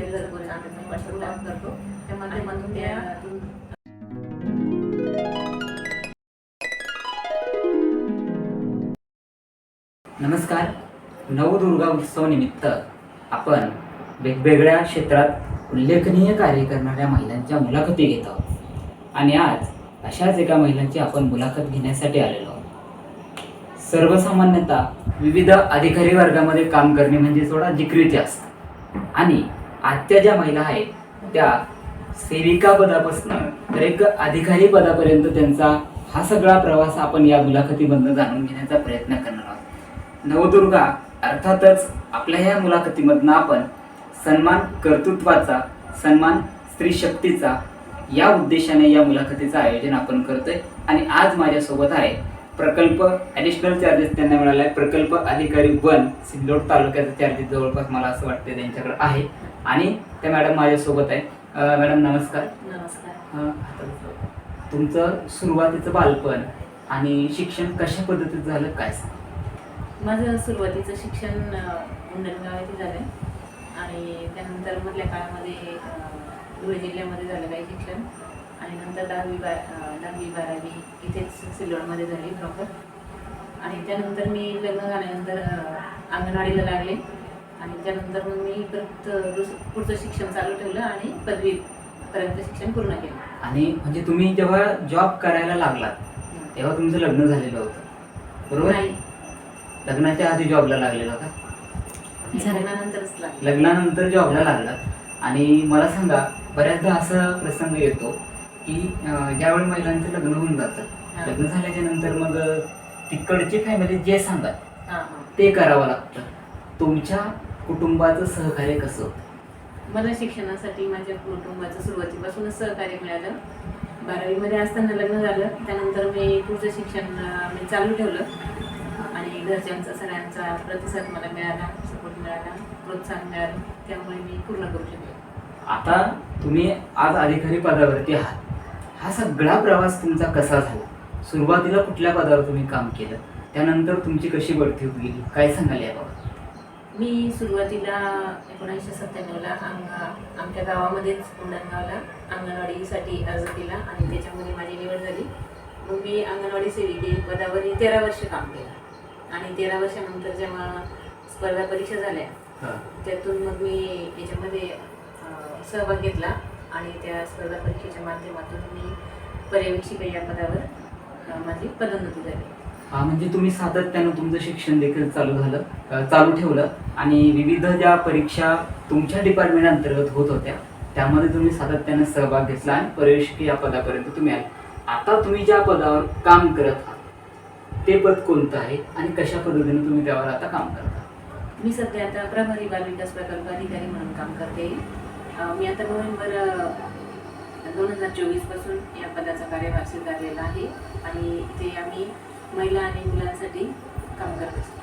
असे घरगुती आम्ही पाठपुरावा करतो. त्या माध्यमातून त्या नमस्कार. नवदुर्गा उत्सव निमित्त आपण वेगवेगळ्या क्षेत्रात उल्लेखनीय कार्य करणाऱ्या महिलांच्या मुलाखती घेत आहोत. आणि आज अशाच एका महिलांची आपण मुलाखत घेण्यासाठी आलेलो आहोत. सर्वसामान्यतः विविध अधिकारी वर्गामध्ये काम करणे म्हणजे थोडा जिक्रीचे असतं. आणि आजच्या ज्या महिला आहेत त्या सेविका पदापासून तर एक अधिकारी पदापर्यंत त्यांचा हा सगळा प्रवास आपण या मुलाखतीमधनं जाणून घेण्याचा प्रयत्न करणार आहोत. नवदुर्गा अर्थातच आपल्या ह्या मुलाखतीमधनं आपण सन्मान कर्तृत्वाचा सन्मान स्त्री शक्तीचा या उद्देशाने या मुलाखतीचं आयोजन आपण करतोय. आणि आज माझ्यासोबत आहे प्रकल्प ॲडिशनल चार्जेस त्यांना मिळाला आहे प्रकल्प अधिकारी वन सिल्लोड तालुक्याचा चार्जेस जवळपास मला असं वाटतं त्यांच्याकडे आहे. आणि त्या मॅडम माझ्यासोबत आहे. मॅडम नमस्कार. नमस्कार. तुमचं सुरुवातीचं बालपण आणि शिक्षण कशा पद्धतीत झालं काय माझं सुरुवातीचं शिक्षण मुंडणगाव येथे झालं. आणि त्यानंतर मधल्या काळामध्ये धुळे जिल्ह्यामध्ये झालं काही शिक्षण. आणि नंतर दहावी बा अं, दहावी बारावी इथेच सिल्लोडमध्ये झाली प्रॉपर आणि त्यानंतर मी लग्न झाल्यानंतर अंगणवाडीला लागले. आणि त्यानंतर मग मी परत अं, दुस पुढचं शिक्षण चालू ठेवलं आणि पदवीपर्यंत शिक्षण पूर्ण केलं. आणि म्हणजे तुम्ही जेव्हा जॉब करायला लागलात तेव्हा तुमचं लग्न झालेलं होतं. बरोबर? नाही. लग्नाच्या आधी जॉबला लागलेला होता? लग्नानंतरच लागले. लग्नानंतर जॉबला लागलात. आणि मला सांगा बऱ्याचदा असा प्रसंग येतो की अं, ज्यावेळी महिलांचं लग्न होऊन जातं हां. लग्न झाल्याच्यानंतर मग तिकडची फॅमिली जे सांगतात हां हां. ते करावं लागतं. तुमच्या कुटुंबाचं सहकार्य कसं होतं? मला शिक्षणासाठी माझ्या कुटुंबाचं सुरुवातीपासूनच सहकार्य मिळालं. बारावीमध्ये असताना लग्न झालं. त्यानंतर मी पुढचं शिक्षण मी चालू ठेवलं. आणि घरच्यांचा सगळ्यांचा प्रतिसाद मला मिळाला सपोर्ट मिळाला प्रोत्साहन मिळालं. त्यामुळे मी पूर्ण करू शकले. आता तुम्ही आज अधिकारी पदावरती आहात. हा सगळा प्रवास तुमचा कसा झाला? सुरुवातीला कुठल्या पदावर तुम्ही काम केलं? त्यानंतर तुमची कशी बढती होत गेली काय सांगाल याबाबत? मी सुरुवातीला एकोणीसशे सत्त्याण्णवला आम आमच्या गावामध्येच उंडणगावला अंगणवाडीसाठी अर्ज केला आणि त्याच्यामध्ये माझी निवड झाली. मग मी अंगणवाडी सेविके पदावर तेरा वर्ष काम केलं. आणि तेरा वर्षानंतर जेव्हा स्पर्धा परीक्षा झाल्या त्यातून मग मी याच्यामध्ये सहभाग घेतला आणि त्या स्पर्धा परीक्षेच्या माध्यमातून मी पर्यवेक्षिका या पदावर माझी पदोन्नती झाली. हा म्हणजे तुम्ही सातत्यानं तुमचं शिक्षण देखील चालू झालं चालू ठेवलं आणि विविध ज्या परीक्षा तुमच्या डिपार्टमेंट अंतर्गत होत होत्या त्यामध्ये तुम्ही सातत्यानं सहभाग घेतला आणि पर्यवेक्षक या पदापर्यंत तुम्ही आले. आता तुम्ही ज्या पदावर काम करत आहात ते पद कोणतं आहे आणि कशा पद्धतीने तुम्ही त्यावर आता काम करता मी सध्या आता प्रभारी बालविकास प्रकल्प अधिकारी म्हणून काम करते. मी आता नोव्हेंबर दोन हजार चोवीसपासून या पदाचा कार्यभार स्वीकारलेला आहे आणि ते आम्ही महिला आणि मुलांसाठी काम करत असतो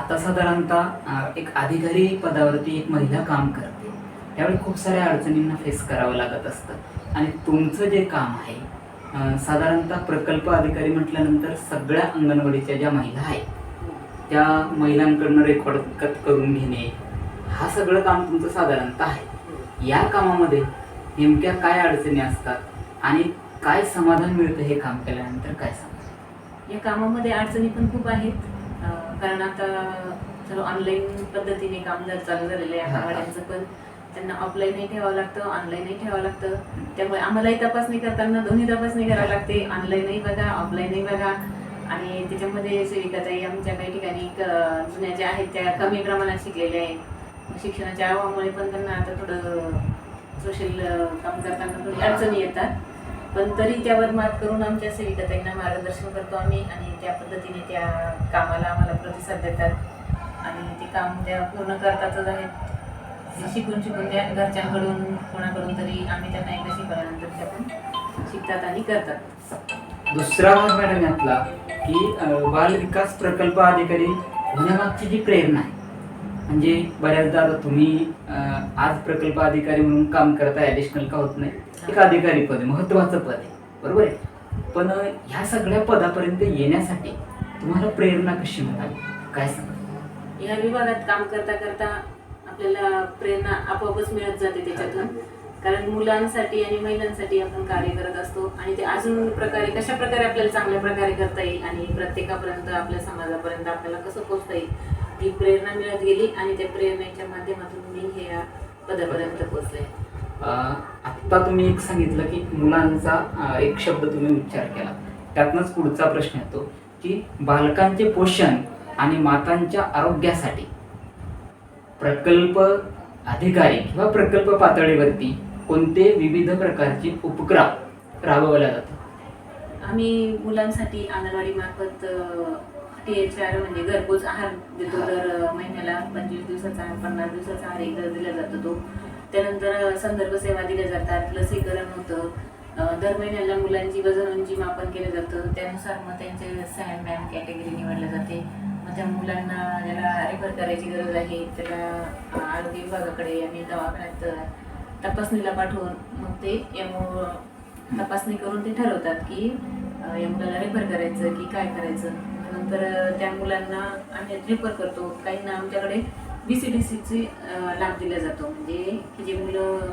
आता साधारणतः एक अधिकारी पदावरती एक महिला काम करते. त्यावेळी खूप साऱ्या अडचणींना फेस करावं लागत असतं. आणि तुमचं जे काम आहे साधारणतः प्रकल्प अधिकारी म्हटल्यानंतर सगळ्या अंगणवाडीच्या ज्या महिला आहेत त्या महिलांकडनं रेकॉर्ड करून घेणे हा सगळं काम तुमचं साधारणतः आहे. या कामामध्ये नेमक्या काय अडचणी असतात आणि काय समाधान मिळतं हे काम केल्यानंतर काय सांगा या कामामध्ये अडचणी पण खूप आहेत. कारण आता सर्व ऑनलाईन पद्धतीने काम जर चालू झालेलं आहे पण त्यांना ऑफलाईनही ठेवावं लागतं ऑनलाईनही ठेवावं लागतं. त्यामुळे आम्हालाही तपासणी करताना दोन्ही तपासणी करावी लागते. ऑनलाईनही बघा ऑफलाईनही बघा. आणि त्याच्यामध्ये सेविकाताई आमच्या काही ठिकाणी जुन्या ज्या आहेत त्या कमी प्रमाणात शिकलेल्या आहेत. शिक्षणाच्या अभावामुळे पण त्यांना आता थोडं सोशल काम करताना थोडी अडचणी येतात. पण तरी त्यावर मात करून आमच्या सेविकाताईंना मार्गदर्शन करतो आम्ही आणि त्या पद्धतीने त्या कामाला आम्हाला प्रतिसाद देतात. आणि ते काम त्या पूर्ण करतातच आहेत शिकून शिकून त्या घरच्यांकडून कोणाकडून तरी आम्ही त्यांना एकदा शिकवल्यानंतर त्या पण शिकतात आणि करतात. दुसरा मॅडम यातला की बाल विकास प्रकल्प अधिकारी होण्यामागची जी प्रेरणा आहे म्हणजे बऱ्याचदा तुम्ही आज प्रकल्प अधिकारी म्हणून काम करताय ॲडिशनल का होत नाही? एक अधिकारी पद महत्वाचं पद आहे. बरोबर आहे? पण ह्या सगळ्या पदापर्यंत येण्यासाठी तुम्हाला प्रेरणा कशी मिळाली? काय सांगा या विभागात काम करता करता आपल्याला प्रेरणा आपोआपच मिळत जाते त्याच्यातून. कारण मुलांसाठी आणि महिलांसाठी आपण कार्य करत असतो आणि ते अजून प्रकारे कशा प्रकारे आपल्याला चांगल्या प्रकारे करता येईल आणि प्रत्येकापर्यंत आपल्या समाजापर्यंत आपल्याला कसं पोहोचता येईल ही प्रेरणा मिळत गेली आणि त्या प्रेरणेच्या माध्यमातून मी हे या पदापर्यंत पोहोचले. आत्ता तुम्ही एक सांगितलं की मुलांचा एक शब्द तुम्ही उच्चार केला. त्यातनंच पुढचा प्रश्न येतो की बालकांचे पोषण आणि मातांच्या आरोग्यासाठी प्रकल्प अधिकारी किंवा प्रकल्प पातळीवरती कोणते विविध प्रकारचे उपक्रम राबवल्या जातात? आम्ही मुलांसाठी अंगणवाडी मार्फत टी एच आर म्हणजे घरपोच आहार देतो दर महिन्याला पंचवीस दिवसाचा आहार पन्नास दिवसाचा आहार एकदा दिला जातो तो. त्यानंतर संदर्भ सेवा दिल्या जातात लसीकरण होतं. दर महिन्याला मुलांची वजन उंची मापन केलं जातं. त्यानुसार मग त्यांचे सॅन मॅन कॅटेगरी निवडली जाते. मग त्या मुलांना ज्याला रेफर करायची गरज आहे त्याला आरोग्य विभागाकडे आणि दवाखान्यात तपासणीला पाठवून मग ते एमओ तपासणी करून ते ठरवतात की या मुलाला रेफर करायचं की काय करायचं. त्यानंतर त्या मुलांना आम्ही रेफर करतो. काहींना आमच्याकडे बी सी डी सीचे लाभ दिला जातो. म्हणजे की जे मुलं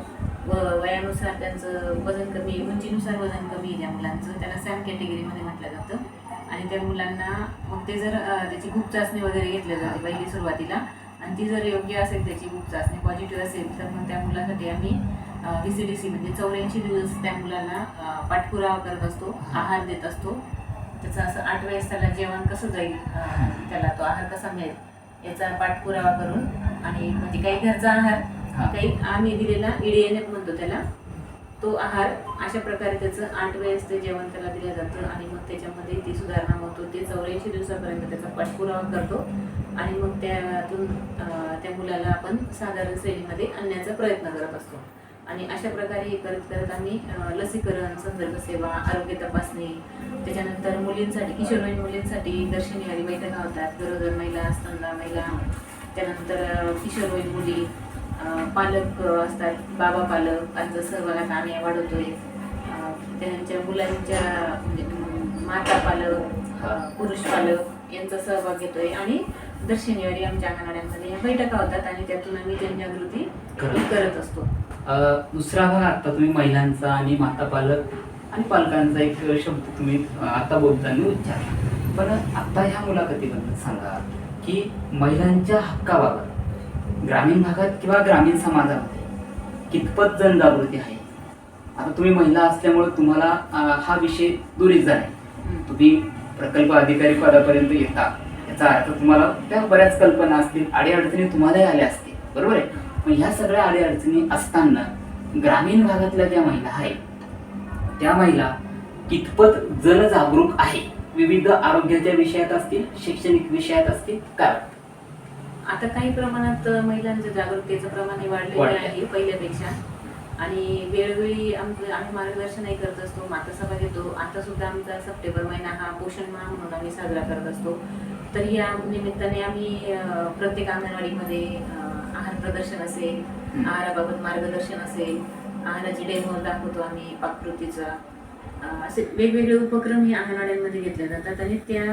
व वयानुसार त्यांचं वजन कमी आहे, उंचीनुसार वजन कमी आहे त्या मुलांचं त्याला सॅम कॅटेगरीमध्ये म्हटलं जातं. आणि त्या मुलांना मग ते जर त्याची खूप चाचणी वगैरे घेतली जाते पहिली सुरुवातीला आणि ती जर योग्य असेल त्याची खूप चाचणी पॉझिटिव्ह असेल तर मग त्या मुलासाठी आम्ही बी सी डी सी म्हणजे चौऱ्याऐंशी दिवस त्या मुलांना पाठपुरावा करत असतो आहार देत असतो. त्याचं असं आठ वेळेस त्याला जेवण कसं जाईल त्याला तो आहार कसा मिळेल याचा पाठपुरावा करून आणि म्हणजे काही घरचा आहार. काही आम्ही दिलेला इडिएनएफ म्हणतो त्याला तो आहार अशा प्रकारे त्याचं आठ वेळेस ते जेवण त्याला दिलं जातं आणि मग त्याच्यामध्ये ती सुधारणा होतो ते चौऱ्याऐंशी दिवसापर्यंत त्याचा पाठपुरावा करतो आणि मग त्यातून त्या मुलाला आपण साधारण श्रेणीमध्ये आणण्याचा प्रयत्न करत असतो आणि अशा प्रकारे करत करत आम्ही लसीकरण संदर्भ सेवा आरोग्य तपासणी त्याच्यानंतर मुलींसाठी किशोरवयीन मुलींसाठी दर्शनीवारी बैठका होतात. गरोदर महिला स्तंदा महिला त्यानंतर किशोरवयीन मुली पालक असतात बाबा पालक यांचा सहभागात आम्ही वाढवतोय. त्यांच्या मुलांच्या म्हणजे माता पालक पुरुष पालक यांचा सहभाग घेतोय. आणि दर शनिवारी आमच्या अंगणवाड्यांमध्ये या बैठका होतात आणि त्यातून आम्ही जनजागृती करत. असतो. दुसरा भाग आता तुम्ही महिलांचा आणि माता पालक आणि पालकांचा एक शब्द तुम्ही आता बोलताना उच्चारला. पण आता ह्या मुलाखतीबद्दल सांगा की महिलांच्या हक्काबाबत ग्रामीण भागात किंवा ग्रामीण समाजामध्ये कितपत जनजागृती आहे? आता तुम्ही महिला असल्यामुळे तुम्हाला हा विषय दुरीत झाला. तुम्ही प्रकल्प अधिकारी पदापर्यंत येता. याचा अर्थ तुम्हाला त्या बऱ्याच कल्पना असतील अडीअडचणी तुम्हालाही आल्या असतील. बरोबर आहे? मग ह्या सगळ्या अडीअडचणी असताना ग्रामीण भागातल्या ज्या महिला आहेत त्या महिला कितपत जनजागरूक आहे? विविध आरोग्याच्या विषयात असतील शैक्षणिक विषयात असतील काय? आता काही प्रमाणात महिलांचं जागरूकतेचं प्रमाण वाढलेलं. आहे पहिल्यापेक्षा. आणि वेळोवेळी आमचं आम्ही मार्गदर्शनही करत असतो. माता सभा घेतो. आता सुद्धा आमचा सप्टेंबर महिना हा पोषण माह म्हणून आम्ही साजरा करत असतो. तर या निमित्ताने आम्ही प्रत्येक अंगणवाडीमध्ये आहार प्रदर्शन असेल. आहाराबाबत मार्गदर्शन असेल आहाराची डेमो दाखवतो आम्ही पाककृतीचा. असे वेगवेगळे उपक्रम हे अंगणवाड्यांमध्ये घेतले जातात आणि त्या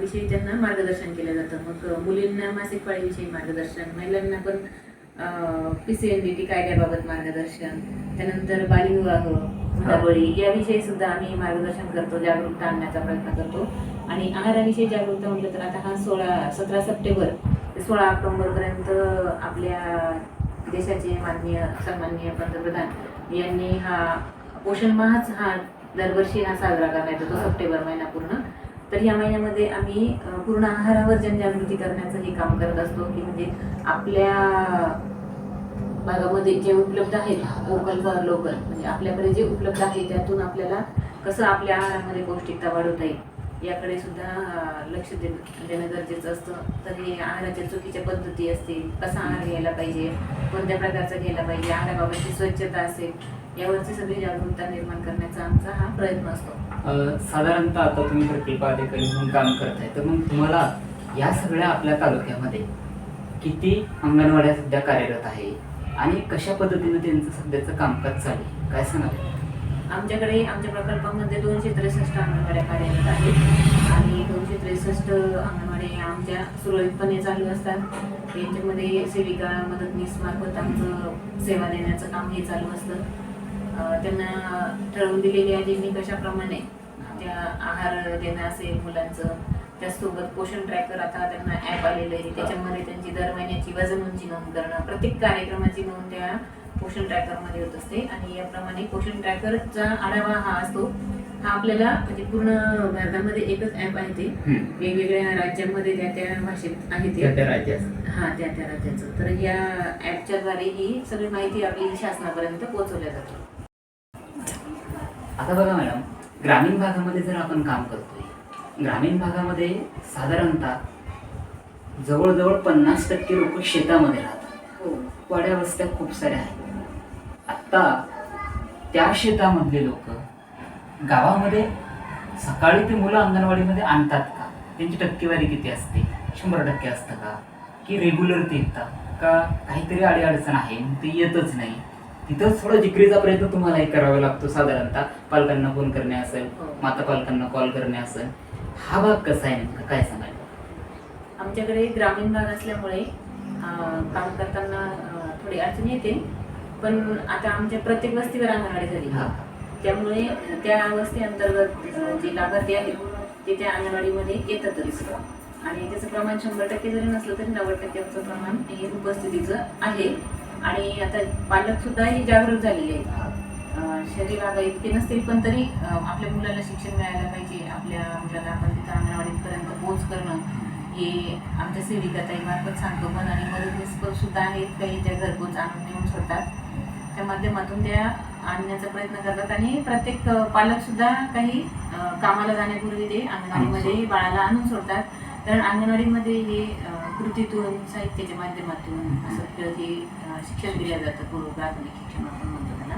विषयी त्यांना मार्गदर्शन केलं जातं. मग मुलींना मासिक पाळीविषयी मार्गदर्शन महिलांना पण P C N D T कायद्याबाबत मार्गदर्शन त्यानंतर बालविवाह मुलाबळी याविषयी सुद्धा आम्ही मार्गदर्शन करतो जागरूकता आणण्याचा प्रयत्न करतो. आणि आहाराविषयी जागरूकता म्हटलं तर आता हा सोळा सतरा सप्टेंबर सोळा ऑक्टोबरपर्यंत आपल्या देशाचे माननीय सन्माननीय पंतप्रधान यांनी हा पोषण माहच हा दरवर्षी हा साजरा करण्यात येतो सप्टेंबर महिना पूर्ण. तर या महिन्यामध्ये आम्ही पूर्ण आहारावर जनजागृती करण्याचं हे काम करत असतो की म्हणजे आपल्या भागामध्ये जे उपलब्ध आहेत लोकल फॉर लोकल म्हणजे आपल्याकडे जे उपलब्ध आहे त्यातून आपल्याला कसं आपल्या आहारामध्ये पौष्टिकता वाढवता येईल याकडे सुद्धा लक्ष दे देणं गरजेचं असतं. तर हे आहाराच्या चुकीच्या पद्धती असतील कसा आहार घ्यायला पाहिजे कोणत्या प्रकारचा घ्यायला पाहिजे आहाराबाबतची स्वच्छता असेल यावरची सगळी जागरूकता निर्माण करण्याचा आमचा हा प्रयत्न असतो. साधारणतः आता तुम्ही प्रकल्प अधिकारी म्हणून काम करताय तर मग तुम्हाला या सगळ्या आपल्या तालुक्यामध्ये किती अंगणवाड्या सध्या कार्यरत आहे? आणि कशा पद्धतीनं त्यांचं सध्याचं कामकाज चालू आहे? काय सांगाल? आमच्याकडे आमच्या प्रकल्पामध्ये दोनशे त्रेसष्ट अंगणवाड्या कार्यरत आहेत. आणि दोनशे त्रेसष्ट अंगणवाड्या ह्या आमच्या सुरळीतपणे चालू असतात. यांच्यामध्ये सेविका मदतनीस मार्फत आमचं सेवा देण्याचं काम हे चालू असतं. त्यांना ठरवून दिलेल्या जे निकषाप्रमाणे त्या आहार देणं असेल मुलांचं त्याचसोबत पोषण ट्रॅकर आता त्यांना ॲप आलेलं आहे. त्याच्यामध्ये त्यांची दर महिन्याची वजन उंची नोंद करणं प्रत्येक कार्यक्रमाची नोंद त्या पोषण ट्रॅकरमध्ये होत असते. आणि याप्रमाणे पोषण ट्रॅकरचा आढावा हा असतो. हा आपल्याला म्हणजे पूर्ण भारतामध्ये एकच ॲप आहे ते. वेगवेगळ्या राज्यांमध्ये त्या त्या भाषेत आहे त्या ते. त्या राज्यात. हा त्या त्या राज्याचं. तर या ॲपच्या द्वारे ही सगळी माहिती आपली शासनापर्यंत पोहोचवल्या जाते. आता बघा मॅडम ग्रामीण भागामध्ये जर आपण काम करतोय ग्रामीण भागामध्ये साधारणतः जवळजवळ पन्नास टक्के लोक शेतामध्ये राहतात. हो. वाड्या वस्त्या खूप साऱ्या आहेत. आत्ता त्या शेतामधले लोक गावामध्ये सकाळी ती मुलं अंगणवाडीमध्ये आणतात का? त्यांची टक्केवारी किती असते? शंभर टक्के असतं का? की रेग्युलर ते येतात? का काहीतरी अडीअडचण आहे ते येतच नाही? तिथंच थोडा जिकरीचा प्रयत्न तुम्हालाही करावा लागतो साधारणतः. पालकांना फोन करणे असेल हो. माता पालकांना कॉल करणे असेल. हा भाग कसा आहे नेमका? काय सांगाल? आमच्याकडे ग्रामीण भाग असल्यामुळे काम करताना थोडी अडचण येते. पण आता आमच्या प्रत्येक वस्तीवर अंगणवाडी झाली. हा. त्यामुळे त्या वस्ती अंतर्गत जे लाभार्थी आहेत ते त्या अंगणवाडीमध्ये येतातच आणि त्याचं प्रमाण शंभर टक्के जरी नसलं तरी नव्वद टक्क्याचं प्रमाण हे उपस्थितीचं आहे. आणि आता पालक सुद्धा हे जागरूक झालेले आहेत. अं, शरीराला इतके नसतील पण तरी अं, आपल्या मुलाला शिक्षण मिळायला पाहिजे. आपल्या मुलाला आपण तिथं अंगणवाडीपर्यंत पोहोच करणं हे आमच्या सेविकाताईमार्फत सांगतो. पण आणि मदतनीस पण सुद्धा आहेत काही त्या घरपोच आणून नेऊन सोडतात. त्या माध्यमातून त्या आणण्याचा प्रयत्न करतात आणि प्रत्येक पालक सुद्धा काही कामाला जाण्यापूर्वी ते अंगणवाडीमध्ये बाळाला आणून सोडतात कारण अंगणवाडीमध्ये हे कृतीतून साहित्याच्या माध्यमातून असं हे शिक्षण दिलं जातं. पूर्व प्राथमिक शिक्षण आपण म्हणतो त्याला.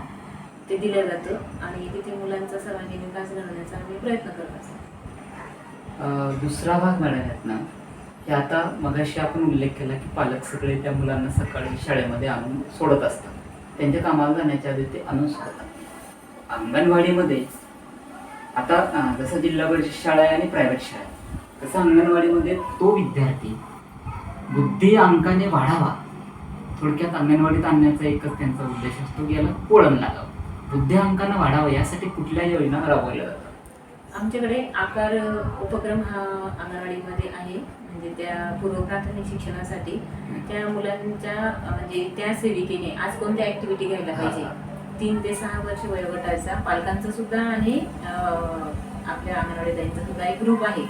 ते दिलं जातं आणि तिथे मुलांचा सर्वांगीण विकास घडवण्याचा आम्ही प्रयत्न करत असतो. दुसरा भाग मॅडम ना की आता मगाशी आपण उल्लेख केला की पालक सगळे त्या मुलांना सकाळी शाळेमध्ये आणून सोडत असतात. त्यांच्या कामाला जाण्याच्या आधी ते अनाऊन्स करतात. अंगणवाडीमध्ये आता जसं जिल्हा परिषद शाळा आहे आणि प्रायव्हेट शाळा आहे. तसं अंगणवाडीमध्ये तो विद्यार्थी बुद्धी अंकाने वाढावा. थोडक्यात अंगणवाडीत आणण्याचा एकच त्यांचा उद्देश असतो की याला पोळण लागावं. बुद्धी अंकानं वाढावं यासाठी कुठल्या योजना राबवल्या जातात. आमच्याकडे आकार उपक्रम हा अंगणवाडीमध्ये आहे. म्हणजे त्या पूर्व प्राथमिक शिक्षणासाठी त्या मुलांच्या म्हणजे त्या सेविकेने आज कोणत्या ऍक्टिव्हिटी घ्यायला पाहिजे? तीन ते सहा वर्ष वयोगटाचा पालकांचा सुद्धा आणि आपल्या अंगणवाडीताईंचा सुद्धा एक ग्रुप आहे.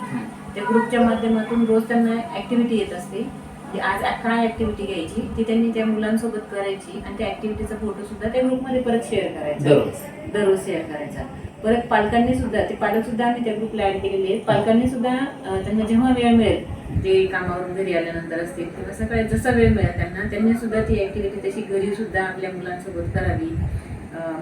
त्या ग्रुपच्या माध्यमातून रोज त्यांना ऍक्टिव्हिटी येत असते. म्हणजे आज काय ऍक्टिव्हिटी घ्यायची ती त्यांनी त्या मुलांसोबत करायची आणि त्या ऍक्टिव्हिटीचा फोटो सुद्धा त्या ग्रुपमध्ये परत शेअर करायचा. दररोज. शेअर करायचा. परत पालकांनी सुद्धा ते पालक सुद्धा आम्ही त्या ग्रुपला ऍड केलेले आहेत. पालकांनी सुद्धा त्यांना जेव्हा वेळ मिळेल ते कामावरून घरी आल्यानंतर असतील किंवा सकाळी जसा वेळ मिळेल त्यांना त्यांनी सुद्धा ती ऍक्टिव्हिटी तशी घरी सुद्धा आपल्या मुलांसोबत करावी.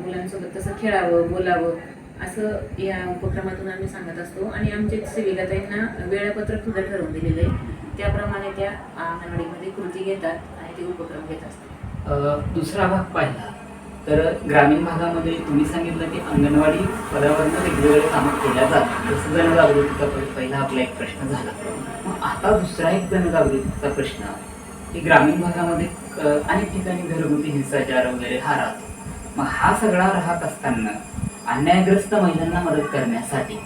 मुलांसोबत तसं खेळावं बोलावं असं या उपक्रमातून आम्ही सांगत असतो. आणि आमचे सेविकाताईंना वेळापत्रक सुद्धा ठरवून दिलेलं आहे. त्याप्रमाणे त्या अंगणवाडीमध्ये कृती घेतात आणि ते उपक्रम घेत असतात. दुसरा भाग पाहिला. तर ग्रामीण भागामध्ये तुम्ही सांगितलं की अंगणवाडी पदावरनं वेगवेगळे कामं केल्या जातात. जसं जनजागृतीचा पहिला आपला एक प्रश्न झाला. मग आता दुसरा एक जनजागृतीचा प्रश्न की ग्रामीण भागामध्ये अनेक ठिकाणी घरगुती हिंसाचार वगैरे हा राहतो मग हा सगळा राहत असताना अन्यायग्रस्त महिलांना मदत करण्यासाठी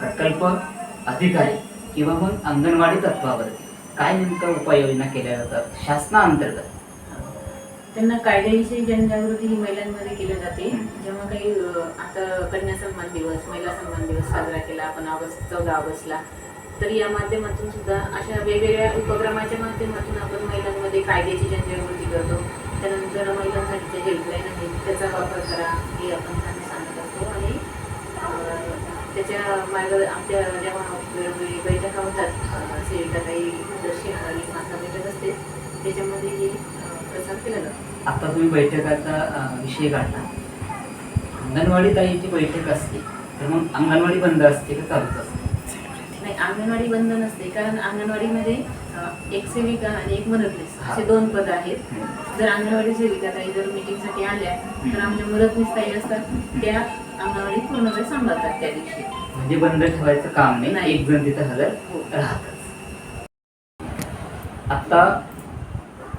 प्रकल्प अधिकारी किंवा मग अंगणवाडी तत्वावरती काय नेमकं उपाययोजना केल्या जातात? शासनाअंतर्गत. त्यांना कायद्याविषयी जनजागृती ही महिलांमध्ये केली जाते. जेव्हा काही आता कन्या सन्मान दिवस महिला सन्मान दिवस साजरा केला आपण ऑगस्ट चौदा ऑगस्टला तर या माध्यमातून सुद्धा अशा वेगवेगळ्या उपक्रमाच्या माध्यमातून आपण महिलांमध्ये कायद्याची जनजागृती करतो. त्यानंतर महिलांसाठीच्या हेल्पलाईन आहे त्याचा वापर करा हे आपण त्यांना सांगत असतो. आणि त्याच्या मार्ग आमच्या जेव्हा वेळोवेळी बैठका होतात अं, काही दर्शनवारी माता बैठक असते त्याच्यामध्ये हे केला जातो आता तुम्ही बैठकाचा विषय काढला. अंगणवाडी ताईची बैठक असते तर मग अंगणवाडी बंद असते का चालूच असते? नाही अंगणवाडी बंद नसते कारण अंगणवाडीमध्ये एक सेविका आणि एक मदतनीस असे दोन पद आहेत. जर अंगणवाडी सेविका ताई जर मीटिंगसाठी आल्या तर आमच्या मदतनीस ताई असतात. त्या अंगणवाडी पूर्ण वेळ सांभाळतात त्या दिवशी. म्हणजे बंद ठेवायचं काम नाही. एक जण तिथं हजर हो. राहतच आता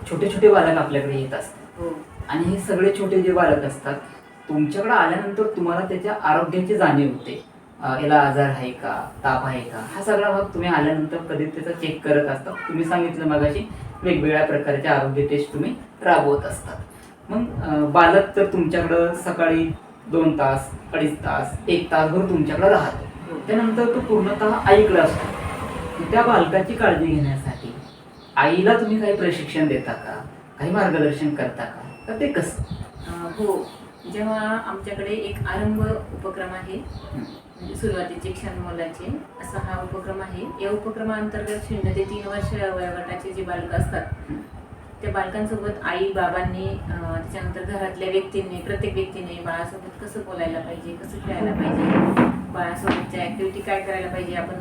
छोटे छोटे बालक आपल्याकडे येत असतात. हो. आणि हे सगळे छोटे जे बालक असतात तुमच्याकडे आल्यानंतर तुम्हाला त्याच्या आरोग्याची जाणीव होते. याला आजार आहे का? ताप आहे का? हा सगळा भाग तुम्ही आल्यानंतर कधी त्याचा चेक करत असता. तुम्ही सांगितलं मगाशी वेगवेगळ्या प्रकारच्या आरोग्य टेस्ट तुम्ही राबवत असतात. मग बालक तर तुमच्याकडं सकाळी दोन तास अडीच तास एक तासभर तुमच्याकडे राहतो. हो. त्यानंतर तो पूर्णतः आईकडे असतो. त्या बालकाची काळजी घेण्यासाठी. आईला तुम्ही काही प्रशिक्षण देता का? काही मार्गदर्शन करता का? तर ते कसं? हो. जेव्हा आमच्याकडे एक आरंभ उपक्रम आहे म्हणजे सुरुवातीचे क्षण मुलाचे असा हा उपक्रम आहे. या उपक्रमाअंतर्गत शून्य ते तीन वर्ष वयोगटाचे जे बालक असतात त्या बालकांसोबत आई बाबांनी त्याच्यानंतर घरातल्या व्यक्तींनी प्रत्येक व्यक्तीने बाळासोबत कसं बोलायला पाहिजे कसं खेळायला पाहिजे बाळासोबतच्या ऍक्टिव्हिटी काय करायला पाहिजे आपण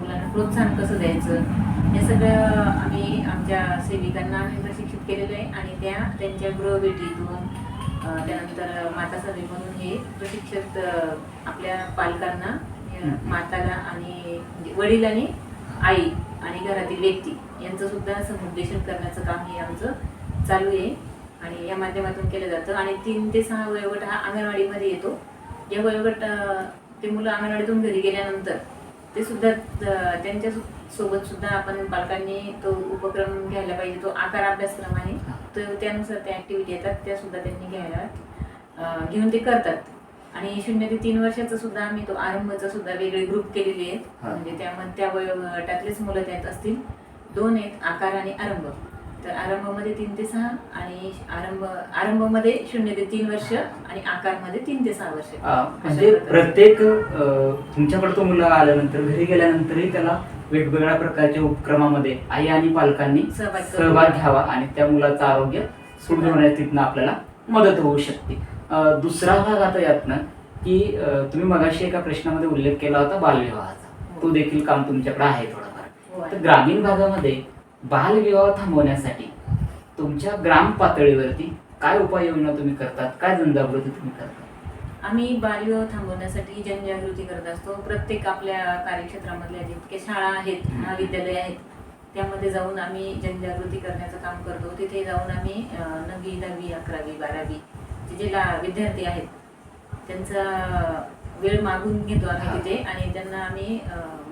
मुलांना प्रोत्साहन कसं द्यायचं हे सगळं आम्ही आमच्या सेविकांना आम्ही प्रशिक्षित केलेलं आहे आणि त्या त्यांच्या गृहभेटीतून त्यानंतर माता सभे म्हणून हे प्रशिक्षित आपल्या पालकांना माताला आणि म्हणजे वडील आणि आई आणि घरातील व्यक्ती यांचं सुद्धा समुपदेशन करण्याचं काम हे आमचं चालू आहे आणि या माध्यमातून केलं जातं. आणि तीन ते सहा वयोगट हा अंगणवाडीमध्ये येतो. या वयोगट ते मुलं अंगणवाडीतून घरी गेल्यानंतर ते सुद्धा त्यांच्या सोबत सुद्धा आपण पालकांनी तो उपक्रम घ्यायला पाहिजे तो आकार अभ्यासक्रम आहे. तर त्यानुसार त्या ऍक्टिव्हिटी येतात त्या सुद्धा त्यांनी घ्यायला घेऊन ते करतात. आणि शून्य ते तीन वर्षाचा सुद्धा आम्ही तो आरंभचा सुद्धा वेगळे ग्रुप केलेले आहेत. म्हणजे त्यामध्ये त्या वयोगटातलेच मुलं त्यात असतील. दोन आहेत आकार आणि आरंभ. तर आरंभमध्ये तीन ते सहा आणि आरंभ आरंभमध्ये शून्य ते तीन वर्ष आणि आकारमध्ये तीन ते सहा वर्ष. म्हणजे प्रत्येक तुमच्याकडे तो मुलगा आल्यानंतर घरी गेल्यानंतरही त्याला वेगवेगळ्या प्रकारच्या उपक्रमामध्ये आई आणि पालकांनी सहभाग घ्यावा आणि त्या मुलाचं आरोग्य सुदृढ होण्यास तिथनं आपल्याला मदत होऊ शकते. दुसरा भाग आता यातनं की तुम्ही मगाशी एका प्रश्नामध्ये उल्लेख केला होता बालविवाहाचा. तो देखील काम तुमच्याकडे आहे थोडंफार. तर ग्रामीण भागामध्ये बालविवाह थांबवण्यासाठी तुमच्या ग्राम पातळीवरती काय उपाययोजना तुम्ही करतात? काय जनजागृती तुम्ही करता आम्ही बालविवाह थांबवण्यासाठी जनजागृती करत असतो. प्रत्येक आपल्या कार्यक्षेत्रामधल्या जितके शाळा आहेत महाविद्यालय आहेत. त्यामध्ये जाऊन आम्ही जनजागृती करण्याचं काम करतो. तिथे जाऊन आम्ही नववी दहावी अकरावी बारावी जे ला- विद्यार्थी आहेत त्यांचा वेळ मागून घेतो आम्ही तिथे आणि त्यांना आम्ही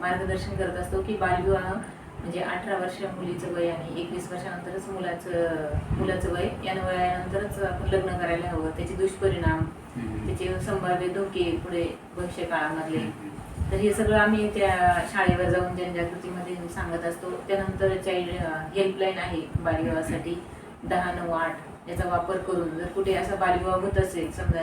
मार्गदर्शन करत असतो की बालविवाह म्हणजे अठरा वर्ष मुलीचं वय आणि एकवीस वर्षानंतरच मुलाचं मुलाचं वय या वयानंतरच आपण लग्न करायला हवं. त्याचे दुष्परिणाम त्याचे संभाव्य धोके पुढे भविष्य काळामधले तर हे सगळं आम्ही त्या शाळेवर जाऊन जनजागृतीमध्ये सांगत असतो. त्यानंतर चाइल्ड हेल्पलाईन आहे बालविवाहासाठी. दहा नऊ आठ याचा वापर करून. जर कुठे असा बालविवाह होत असेल समजा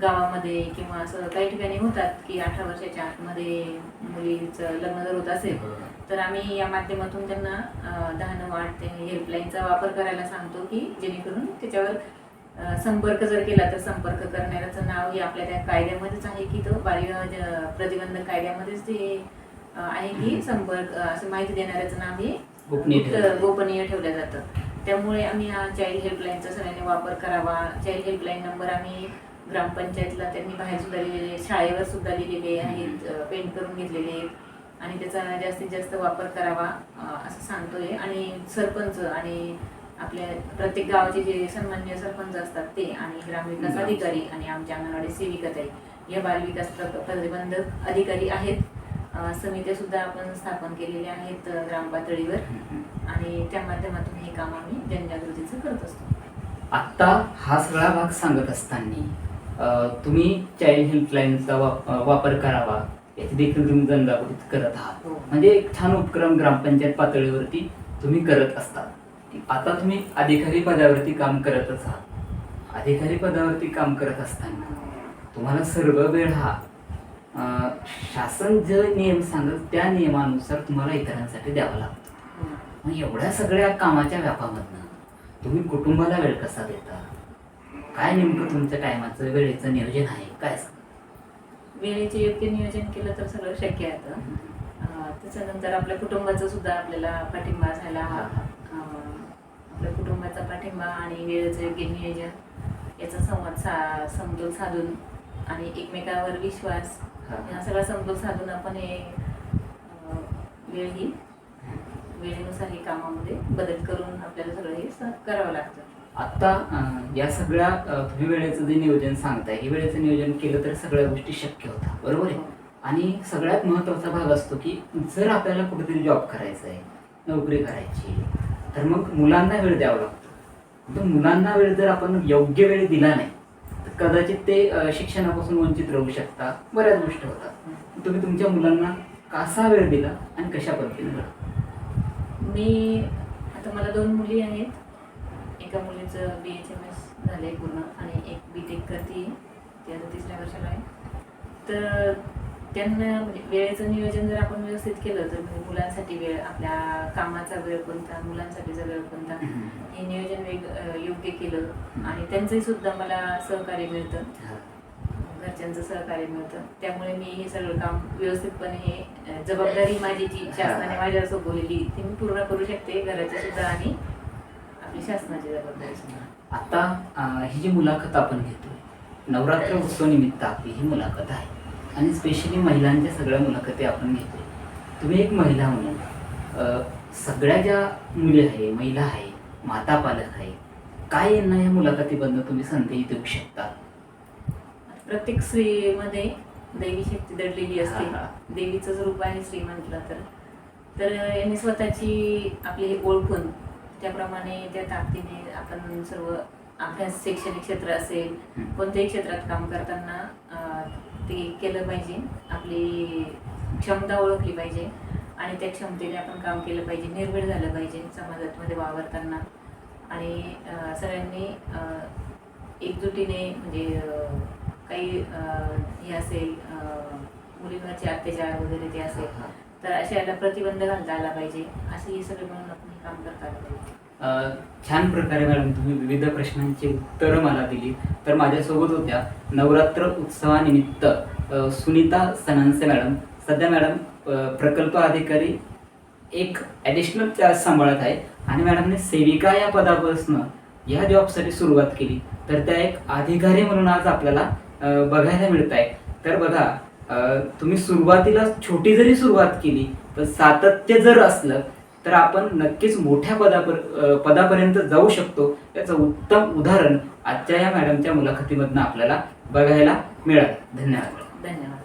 गावामध्ये किंवा असं काही ठिकाणी होतात की अठरा वर्षाच्या आतमध्ये मुलीचं लग्न जर होत असेल तर आम्ही या माध्यमातून त्यांना दहा नऊ आठ ते हेल्पलाईनचा वापर करायला सांगतो की जेणेकरून त्याच्यावर संपर्क जर केला तर संपर्क करणाऱ्याचं नाव हे आपल्या त्या कायद्यामध्येच आहे की तो बालविवाह प्रतिबंधक कायद्यामध्येच ते आहे की संपर्क असं माहिती देणाऱ्याचं नाव हे गोपनीय ठेवलं. जातं. त्यामुळे आम्ही हा चाइल्ड हेल्पलाईनचा सगळ्यांनी वापर करावा. चाइल्ड हेल्पलाईन नंबर आम्ही ग्रामपंचायतला त्यांनी बाहेर सुद्धा लिहिलेले शाळेवर सुद्धा लिहिलेले आहेत पेंट करून घेतलेले आणि त्याचा जास्तीत जास्त वापर करावा असं सांगतोय. आणि सरपंच आणि आपल्या प्रत्येक गावाचे जे सन्मान्य सरपंच असतात ते आणि ग्रामविकास अधिकारी आणि आमच्या अंगणवाडी सेविकाताई या बालविकास प्र- प्रतिबंधक अधिकारी आहेत. समित्या सुद्धा आपण स्थापन केलेल्या आहेत ग्रामपातळीवर आणि त्या माध्यमातून हे काम आम्ही जनजागृतीचं करत असतो. आत्ता हा सगळा भाग सांगत असताना तुम्ही चाइल्ड हेल्पलाईनचा वापर करावा याची देखील तुम्ही जनजागृती करत आहात. हो. म्हणजे एक छान उपक्रम ग्रामपंचायत पातळीवरती तुम्ही करत असतात आता तुम्ही अधिकारी पदावरती काम करतच आहात. अधिकारी पदावरती काम करत असताना तुम्हाला सर्व वेळ हा शासन जे नियम सांगत त्या नियमानुसार तुम्हाला इतरांसाठी द्यावा लागतो. मग एवढ्या सगळ्या कामाच्या व्यापामधनं तुम्ही कुटुंबाला वेळ कसा देता? काय नेमकं तुमच्या टायमाचं वेळेचं नियोजन आहे? काय? वेळेचे योग्य नियोजन केलं तर सगळं शक्य आहे त्याच्यानंतर आपल्या कुटुंबाचं सुद्धा आपल्याला पाठिंबा असायला हवा अं, आपल्या कुटुंबाचा पाठिंबा आणि वेळेचं योग्य नियोजन याचा संवाद सा समतोल साधून आणि एकमेकावर विश्वास हा. सगळा समतोल साधून आपण हे अं, वेळ ही वेळेनुसार हे कामामध्ये बदल करून आपल्याला सगळं हे स- करावं लागतं. आता अं, या सगळ्या अं, तुम्ही वेळेचं जे नियोजन सांगताय हे वेळेचं नियोजन केलं तर सगळ्या गोष्टी शक्य होतात बरोबर आहे? आणि सगळ्यात महत्त्वाचा भाग असतो की जर आपल्याला कुठेतरी जॉब करायचा आहे नोकरी करायची आहे, तर मग मुलांना वेळ द्यावा लागतो. तर मुलांना वेळ जर आपण योग्य वेळ दिला नाही तर कदाचित ते शिक्षणापासून वंचित राहू शकता बऱ्याच गोष्टी होतात. तुम्ही तुमच्या मुलांना कसा वेळ दिला आणि कशा पद्धतीने दिला? मी आता मला दोन मुली आहेत. एका मुलीचं बी एच एम एस झालं आहे पूर्ण आणि एक बी टेक करते ती आता तिसऱ्या वर्षाला आहे. तर त्यांना म्हणजे वेळेचं नियोजन जर आपण व्यवस्थित केलं तर म्हणजे मुलांसाठी वेळ आपल्या कामाचा वेळ कोणता मुलांसाठीचा वेळ कोणता हे नियोजन वेग योग्य केलं आणि त्यांचंही सुद्धा मला सहकार्य मिळतं. घरच्यांचं सहकार्य मिळतं. त्यामुळे मी हे सगळं काम व्यवस्थितपणे हे जबाबदारी माझी जी शासनाने माझ्यावर सोपवलेली ती मी पूर्ण करू शकते घराची सुद्धा आणि आपली शासनाची जबाबदारी सुद्धा. आता ही जी मुलाखत आपण घेतोय नवरात्र उत्सव निमित्त आपली ही मुलाखत आहे. आणि स्पेशली महिलांच्या सगळ्या मुलाखती आपण घेतोय तुम्ही एक महिला म्हणून सगळ्या ज्या मुली आहे महिला आहे माता पालक आहे काय यांना या मुलाखतीबद्दल तुम्ही संदेश देऊ शकता प्रत्येक स्त्रीमध्ये दैवी शक्ती दडलेली असते हा, हा. देवीचं रूप आहे स्त्री म्हटलं तर तर यांनी स्वतःची आपली हे ओळखून त्याप्रमाणे त्या ताकदीने आपण सर्व अभ्यास शैक्षणिक क्षेत्र असेल. कोणत्याही क्षेत्रात काम करताना ते केलं पाहिजे. आपली क्षमता ओळखली पाहिजे. आणि त्या क्षमतेने आपण काम केलं पाहिजे. निर्भीड झालं पाहिजे समाजात मध्ये वावरताना. आणि सगळ्यांनी एकजुटीने म्हणजे काही हे असेल मुलींवरचे अत्याचार वगैरे ते असेल तर अशा याला प्रतिबंध घालता आला पाहिजे. असे हे सगळे म्हणून आपण हे काम करता आलं पाहिजे. छान प्रकारे मॅडम तुम्ही विविध प्रश्नांची उत्तरं मला दिली. तर माझ्यासोबत होत्या नवरात्र उत्सवानिमित्त सुनीता सनांसे मॅडम. सध्या मॅडम प्रकल्प अधिकारी एक ॲडिशनल चार्ज सांभाळत आहे आणि मॅडमने सेविका या पदापासून या जॉबसाठी सुरुवात केली. तर त्या एक अधिकारी म्हणून आज आपल्याला बघायला मिळत आहे. तर बघा तुम्ही सुरुवातीला छोटी जरी सुरुवात केली तर सातत्य जर असलं तर आपण नक्कीच मोठ्या पदापर पदापर्यंत जाऊ शकतो. याचं उत्तम उदाहरण आजच्या या मॅडमच्या मुलाखतीमधनं आपल्याला बघायला मिळालं. धन्यवाद. धन्यवाद.